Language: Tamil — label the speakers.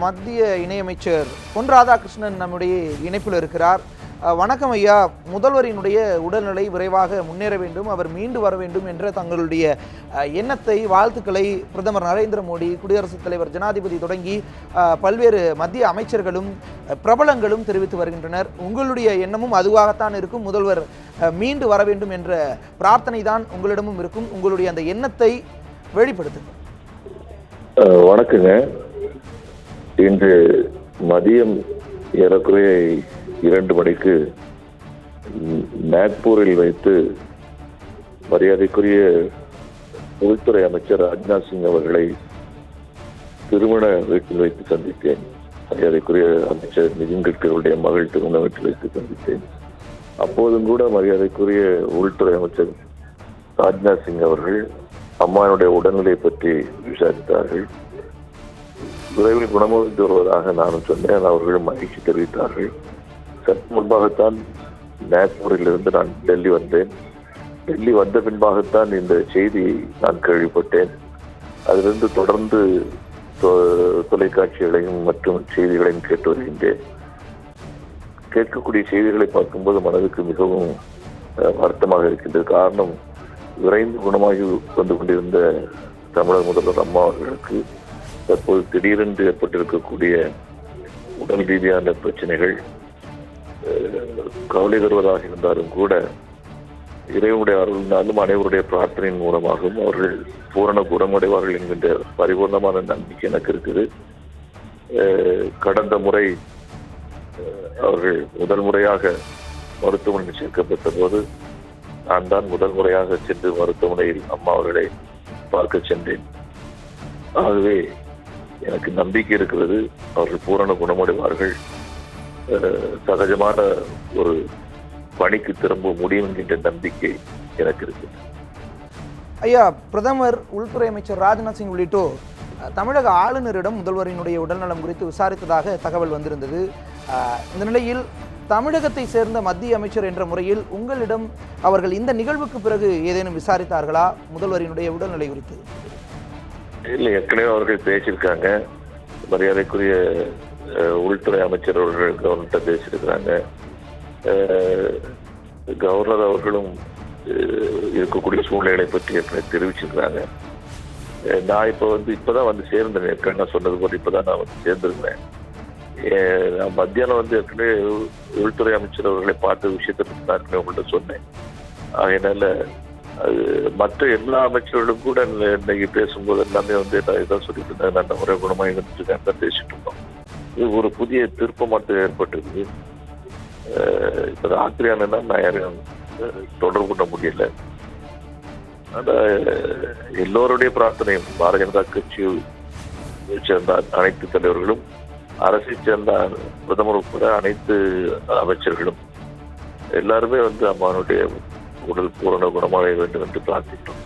Speaker 1: மத்திய இணையமைச்சர் பொன் ராதாகிருஷ்ணன் நம்முடைய இணைப்பில் இருக்கிறார். வணக்கம் ஐயா. முதல்வரினுடைய உடல்நிலை விரைவாக முன்னேற வேண்டும் அவர் மீண்டு வர வேண்டும் என்ற தங்களுடைய எண்ணத்தை வாழ்த்துக்களை பிரதமர் நரேந்திர மோடி குடியரசுத் தலைவர் ஜனாதிபதி தொடங்கி பல்வேறு மத்திய அமைச்சர்களும் பிரபலங்களும் தெரிவித்து வருகின்றனர். உங்களுடைய எண்ணமும் அதுவாகத்தான் இருக்கும். முதல்வர் மீண்டு வர வேண்டும் என்ற பிரார்த்தனை தான் உங்களிடமும் இருக்கும். உங்களுடைய அந்த எண்ணத்தை
Speaker 2: வெளிப்படுத்துங்க வணக்கங்க. இன்று மதியம் ஏறக்குறைய இரண்டு மணிக்கு நாக்பூரில் வைத்து மரியாதைக்குரிய உள்துறை அமைச்சர் ராஜ்நாத் சிங் அவர்களை திருமண வீட்டில் வைத்து சந்தித்தேன். மரியாதைக்குரிய அமைச்சர் நிதின் கட்கரியுடைய மகள் திருமண வீட்டில் வைத்து சந்தித்தேன். அப்போதும் கூட மரியாதைக்குரிய உள்துறை அமைச்சர் ராஜ்நாத் சிங் அவர்கள் அம்மானுடைய உடல்நிலை பற்றி விசாரித்தார்கள். விரைவில் குணமடைந்து வருவதாக நானும் சொன்னேன். அவர்களும் மகிழ்ச்சி தெரிவித்தார்கள். சற்று முன்பாகத்தான் நாக்பூரிலிருந்து நான் டெல்லி வந்தேன். டெல்லி வந்த பின்பாகத்தான் இந்த செய்தியை நான் கேள்விப்பட்டேன். அதிலிருந்து தொடர்ந்து தொ- தொலைக்காட்சிகளையும் மற்றும் செய்திகளையும் கேட்டு வருகின்றேன். கேட்கக்கூடிய செய்திகளை பார்க்கும்போது மனதுக்கு மிகவும் வருத்தமாக இருக்கின்றது. காரணம் விரைந்து குணமாகி வந்து கொண்டிருந்த தமிழக முதல்வர் அம்மா அவர்களுக்கு தற்போது திடீரென்று ஏற்பட்டிருக்கக்கூடிய உடல் ரீதியான பிரச்சனைகள் கவலை தருவதாக இருந்தாலும் கூட இறைவனுடைய அருளினாலும் அனைவருடைய பிரார்த்தனையின் மூலமாகவும் அவர்கள் பூரண குணமடைவார்கள் என்கின்ற பரிபூர்ணமான நம்பிக்கை எனக்கு இருக்குது. கடந்த முறை அவர்கள் முதல் முறையாக மருத்துவமனையில் சேர்க்கப்பட்ட போது நான் தான் முதல் முறையாக சென்று மருத்துவமனையில் அம்மா அவர்களை பார்க்க சென்றேன். ஆகவே எனக்கு நம்பிக்கை இருக்கிறது. அவர்கள் பூரண குணமடைவார்கள். சகஜமான ஒரு பணிக்கு திரும்ப முடியும் என்கின்ற நம்பிக்கை எனக்கு இருக்குது.
Speaker 1: ஐயா பிரதமர் உள்துறை அமைச்சர் ராஜ்நாத் சிங் உள்ளிட்டோர் தமிழக ஆளுநரிடம் முதல்வரினுடைய உடல்நலம் குறித்து விசாரித்ததாக தகவல் வந்திருந்தது. இந்த நிலையில் தமிழகத்தை சேர்ந்த மத்திய அமைச்சர் என்ற முறையில் உங்களிடம் அவர்கள் இந்த நிகழ்வுக்கு பிறகு ஏதேனும் விசாரித்தார்களா? முதல்வரினுடைய உடல்நிலை குறித்து.
Speaker 2: இல்லை ஏற்கனவே அவர்கள் பேசியிருக்காங்க. மரியாதைக்குரிய உள்துறை அமைச்சர் அவர்கள் கவர்னர்கிட்ட பேசியிருக்கிறாங்க. கவர்னர் அவர்களும் இருக்கக்கூடிய சூழ்நிலை பற்றி ஏற்கனவே தெரிவிச்சிருக்கிறாங்க. நான் இப்போ வந்து இப்போதான் வந்து சேர்ந்தேன். ஏற்கனவே நான் சொன்னது போல இப்போதான் நான் வந்து சேர்ந்திருக்கிறேன். நான் மத்தியானம் வந்து ஏற்கனவே உள்துறை அமைச்சர் அவர்களை பார்த்த விஷயத்தை பற்றி நான் ஏற்கனவே உங்கள்கிட்ட சொன்னேன். அதனால் மற்ற எல்லா அமைச்சர்களும் கூட இன்னைக்கு பேசும்போது எல்லாமே வந்து நான் இதான் சொல்லிட்டு இருந்தாங்க நல்ல முறை குணமாக இருந்துருக்காங்க பேசிட்டு இருந்தோம் இது ஒரு புதிய திருப்பம் மட்டும் ஏற்பட்டிருக்கு. இப்போ இப்ப நான் யாரையும் தொடர்பு கொள்ள முடியல. ஆனா எல்லோருடைய பிரார்த்தனையும் பாரதிய ஜனதா கட்சி சேர்ந்த அனைத்து தலைவர்களும் அரசை சேர்ந்த பிரதமர் உட்பட அனைத்து அமைச்சர்களும் எல்லாருமே வந்து அம்மானுடைய உடல் பூரண குணமாக வேண்டும் என்று பிரார்த்தித்தோம்.